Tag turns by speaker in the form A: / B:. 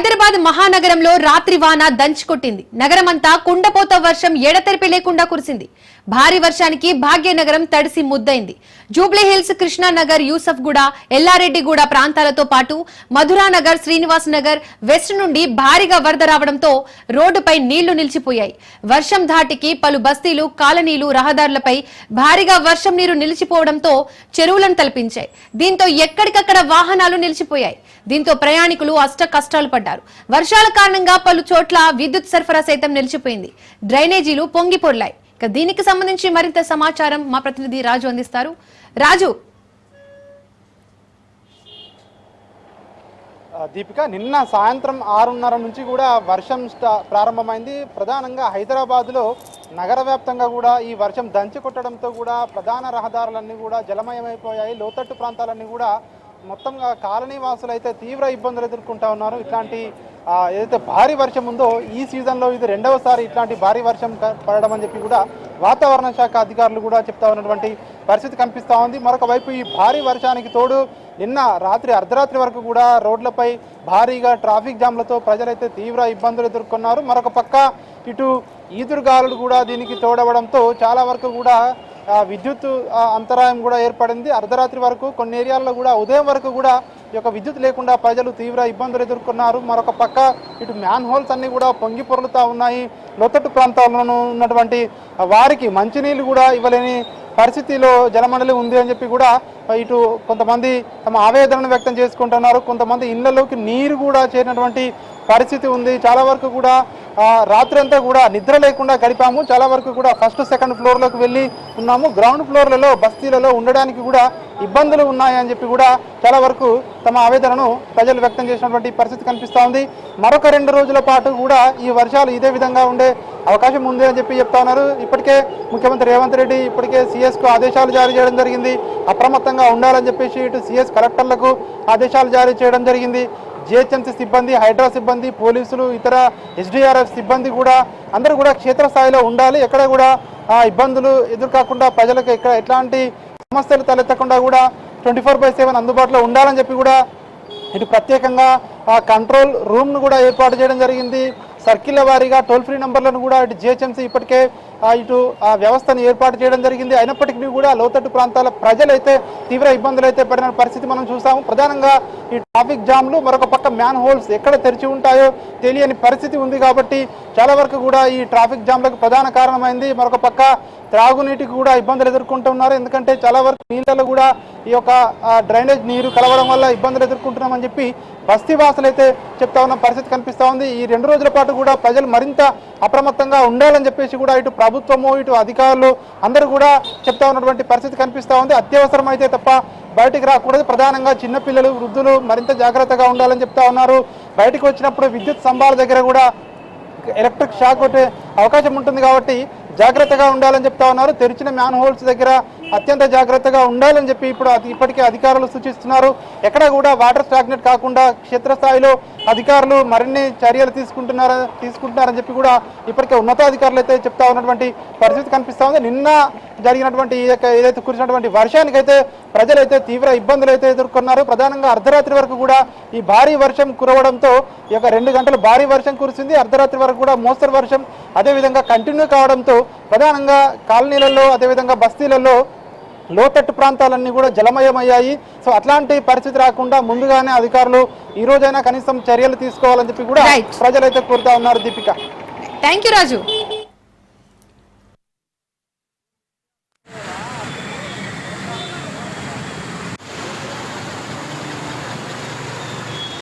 A: హైదరాబాద్ మహానగరంలో రాత్రి వాన దంచుకొట్టింది నగరమంతా కుండపోత వర్షం ఎడతెరిపి లేకుండా కురిసింది. భారీ వర్షానికి భాగ్యనగరం తడిసి ముద్దైంది. జూబ్లీహిల్స్ కృష్ణానగర్ యూసఫ్ గూడ ఎల్లారెడ్డిగూడ ప్రాంతాలతో పాటు మధురానగర్ శ్రీనివాస్ నగర్ వెస్ట్ నుండి భారీగా వరద రావడంతో రోడ్డుపై నీళ్ళు నిలిచిపోయాయి. వర్షం ధాటికి పలు బస్తీలు కాలనీలు రహదారులపై భారీగా వర్షం నీరు నిలిచిపోవడంతో చెరువులను తలపించాయి. దీంతో ఎక్కడికక్కడ వాహనాలు నిలిచిపోయాయి. దీంతో ప్రయాణికులు అష్ట కష్టాలు పడ్డారు. వర్షాల కారణంగా పలు చోట్ల విద్యుత్ సరఫరా సైతం నిలిచిపోయింది. డ్రైనేజీలు పొంగి పొర్లాయి ఇక దీనికి సంబంధించి మరింత సమాచారం మా ప్రతినిధి రాజు అందిస్తారు. రాజు!
B: దీపిక నిన్న సాయంత్రం ఆరున్నర నుంచి కూడా వర్షం ప్రారంభమైంది. ప్రధానంగా హైదరాబాద్లో నగర వ్యాప్తంగా కూడా ఈ వర్షం దంచి కొట్టడంతో కూడా ప్రధాన రహదారులన్నీ కూడా జలమయమైపోయాయి. లోతట్టు ప్రాంతాలన్నీ కూడా మొత్తంగా కాలనీ వాసులు అయితే తీవ్ర ఇబ్బందులు ఎదుర్కొంటా ఉన్నారు. ఇట్లాంటి ఏదైతే భారీ వర్షం ఉందో ఈ సీజన్లో ఇది రెండవసారి ఇట్లాంటి భారీ వర్షం క- పడడం అని చెప్పి కూడా వాతావరణ శాఖ అధికారులు కూడా చెప్తా ఉన్నటువంటి పరిస్థితి కనిపిస్తూ ఉంది. మరొక వైపు ఈ భారీ వర్షానికి తోడు నిన్న రాత్రి అర్ధరాత్రి వరకు కూడా రోడ్లపై భారీగా ట్రాఫిక్ జామ్లతో ప్రజలైతే తీవ్ర ఇబ్బందులు ఎదుర్కొన్నారు. మరొక పక్క ఇటు ఈదురుగాలులు కూడా దీనికి తోడవడంతో చాలా వరకు కూడా విద్యుత్ అంతరాయం కూడా ఏర్పడింది. అర్ధరాత్రి వరకు కొన్ని ఏరియాల్లో కూడా ఉదయం వరకు కూడా ఈ యొక్క విద్యుత్ లేకుండా ప్రజలు తీవ్ర ఇబ్బందులు ఎదుర్కొన్నారు. మరొక పక్క ఇటు మ్యాన్ హోల్స్ అన్నీ కూడా పొంగి పొరులుతూ ఉన్నాయి. లోతట్టు ప్రాంతాల్లోనూ ఉన్నటువంటి వారికి మంచినీళ్ళు కూడా ఇవ్వలేని పరిస్థితిలో జలమండలి ఉంది అని చెప్పి కూడా ఇటు కొంతమంది తమ ఆవేదనను వ్యక్తం చేసుకుంటున్నారు. కొంతమంది ఇళ్ళలోకి నీరు కూడా చేరినటువంటి పరిస్థితి ఉంది. చాలా వరకు కూడా రాత్రంతా కూడా నిద్ర లేకుండా గడిపాము. చాలా వరకు కూడా ఫస్ట్ సెకండ్ ఫ్లోర్లోకి వెళ్ళి ఉన్నాము. గ్రౌండ్ ఫ్లోర్లలో బస్తీలలో ఉండడానికి కూడా ఇబ్బందులు ఉన్నాయని చెప్పి కూడా చాలా వరకు తమ ఆవేదనను ప్రజలు వ్యక్తం చేసినటువంటి పరిస్థితి కనిపిస్తూ ఉంది. మరొక రెండు రోజుల పాటు కూడా ఈ వర్షాలు ఇదే విధంగా ఉండే అవకాశం ఉంది అని చెప్పి చెప్తా ఉన్నారు. ఇప్పటికే ముఖ్యమంత్రి రేవంత్ రెడ్డి ఇప్పటికే సీఎస్కు ఆదేశాలు జారీ చేయడం జరిగింది. అప్రమత్తంగా ఉండాలని చెప్పేసి ఇటు సీఎస్ కలెక్టర్లకు ఆదేశాలు జారీ చేయడం జరిగింది. జిహెచ్ఎంసీ సిబ్బంది హైడ్రా సిబ్బంది పోలీసులు ఇతర ఎస్డిఆర్ఎఫ్ సిబ్బంది కూడా అందరూ కూడా క్షేత్రస్థాయిలో ఉండాలి. ఎక్కడ కూడా ఆ, ఇబ్బందులు ఎదురుకాకుండా ప్రజలకు ఇక్కడ ఎట్లాంటి సమస్యలు తలెత్తకుండా కూడా ట్వంటీ ఫోర్ బై సెవెన్ అందుబాటులో ఉండాలని చెప్పి కూడా ఇటు ప్రత్యేకంగా ఆ కంట్రోల్ రూమ్ను కూడా ఏర్పాటు చేయడం జరిగింది. సర్కిల్ల వారీగా టోల్ ఫ్రీ నెంబర్లను కూడా ఇటు జిహెచ్ఎంసీ ఇప్పటికే ఇటు ఆ వ్యవస్థను ఏర్పాటు చేయడం జరిగింది. అయినప్పటికీ కూడా లోతట్టు ప్రాంతాల ప్రజలైతే తీవ్ర ఇబ్బందులు అయితే పడిన పరిస్థితి మనం చూసాము. ప్రధానంగా ఈ ట్రాఫిక్ జామ్లు మరొక పక్క మ్యాన్ హోల్స్ ఎక్కడ తెరిచి ఉంటాయో తెలియని పరిస్థితి ఉంది కాబట్టి చాలా వరకు కూడా ఈ ట్రాఫిక్ జామ్లకు ప్రధాన కారణమైంది. మరొక పక్క త్రాగునీటికి కూడా ఇబ్బందులు ఎదుర్కొంటున్నారు. ఎందుకంటే చాలా వరకు నీళ్ళలో కూడా ఈ యొక్క డ్రైనేజ్ నీరు కలవడం వల్ల ఇబ్బందులు ఎదుర్కొంటున్నామని చెప్పి బస్తీవాసులు అయితే చెప్తా ఉన్న పరిస్థితి కనిపిస్తూ ఉంది. ఈ రెండు రోజుల పాటు కూడా ప్రజలు మరింత అప్రమత్తంగా ఉండాలని చెప్పేసి కూడా ఇటు ప్రభుత్వము ఇటు అధికారులు అందరూ కూడా చెప్తా ఉన్నటువంటి పరిస్థితి కనిపిస్తూ ఉంది. అత్యవసరం అయితే తప్ప బయటికి రాకూడదు. ప్రధానంగా చిన్నపిల్లలు వృద్ధులు మరింత జాగ్రత్తగా ఉండాలని చెప్తా ఉన్నారు. బయటకు వచ్చినప్పుడు విద్యుత్ స్తంభాల దగ్గర కూడా ఎలక్ట్రిక్ షాక్ కొట్టే అవకాశం ఉంటుంది కాబట్టి జాగ్రత్తగా ఉండాలని చెప్తా ఉన్నారు. తెరిచిన మ్యాన్ హోల్స్ దగ్గర అత్యంత జాగ్రత్తగా ఉండాలని చెప్పి ఇప్పుడు అది ఇప్పటికే అధికారులు సూచిస్తున్నారు. ఎక్కడ కూడా వాటర్ స్టాగ్నెట్ కాకుండా క్షేత్రస్థాయిలో అధికారులు మరిన్ని చర్యలు తీసుకుంటున్నారు తీసుకుంటున్నారని చెప్పి కూడా ఇప్పటికే ఉన్నతాధికారులు అయితే చెప్తా ఉన్నటువంటి పరిస్థితి కనిపిస్తూ ఉంది. నిన్న జరిగినటువంటి ఏదైతే కురిసినటువంటి వర్షానికైతే ప్రజలైతే తీవ్ర ఇబ్బందులు అయితే ఎదుర్కొన్నారు. ప్రధానంగా అర్ధరాత్రి వరకు కూడా ఈ భారీ వర్షం కురవడంతో ఈ యొక్క రెండు గంటలు భారీ వర్షం కురిసింది. అర్ధరాత్రి వరకు కూడా మోస్తరు వర్షం అదేవిధంగా కంటిన్యూ కావడంతో ప్రధానంగా కాలనీలలో అదేవిధంగా బస్తీలలో లోతట్టు ప్రాంతాలన్నీ కూడా జలమయమయ్యాయి. సో అట్లాంటి పరిస్థితి రాకుండా ముందుగానే అధికారులు ఈ రోజైనా కనీసం చర్యలు తీసుకోవాలని చెప్పి కూడా. ప్రజలైతే కోరుతా ఉన్నారు దీపిక.
A: Thank you Raju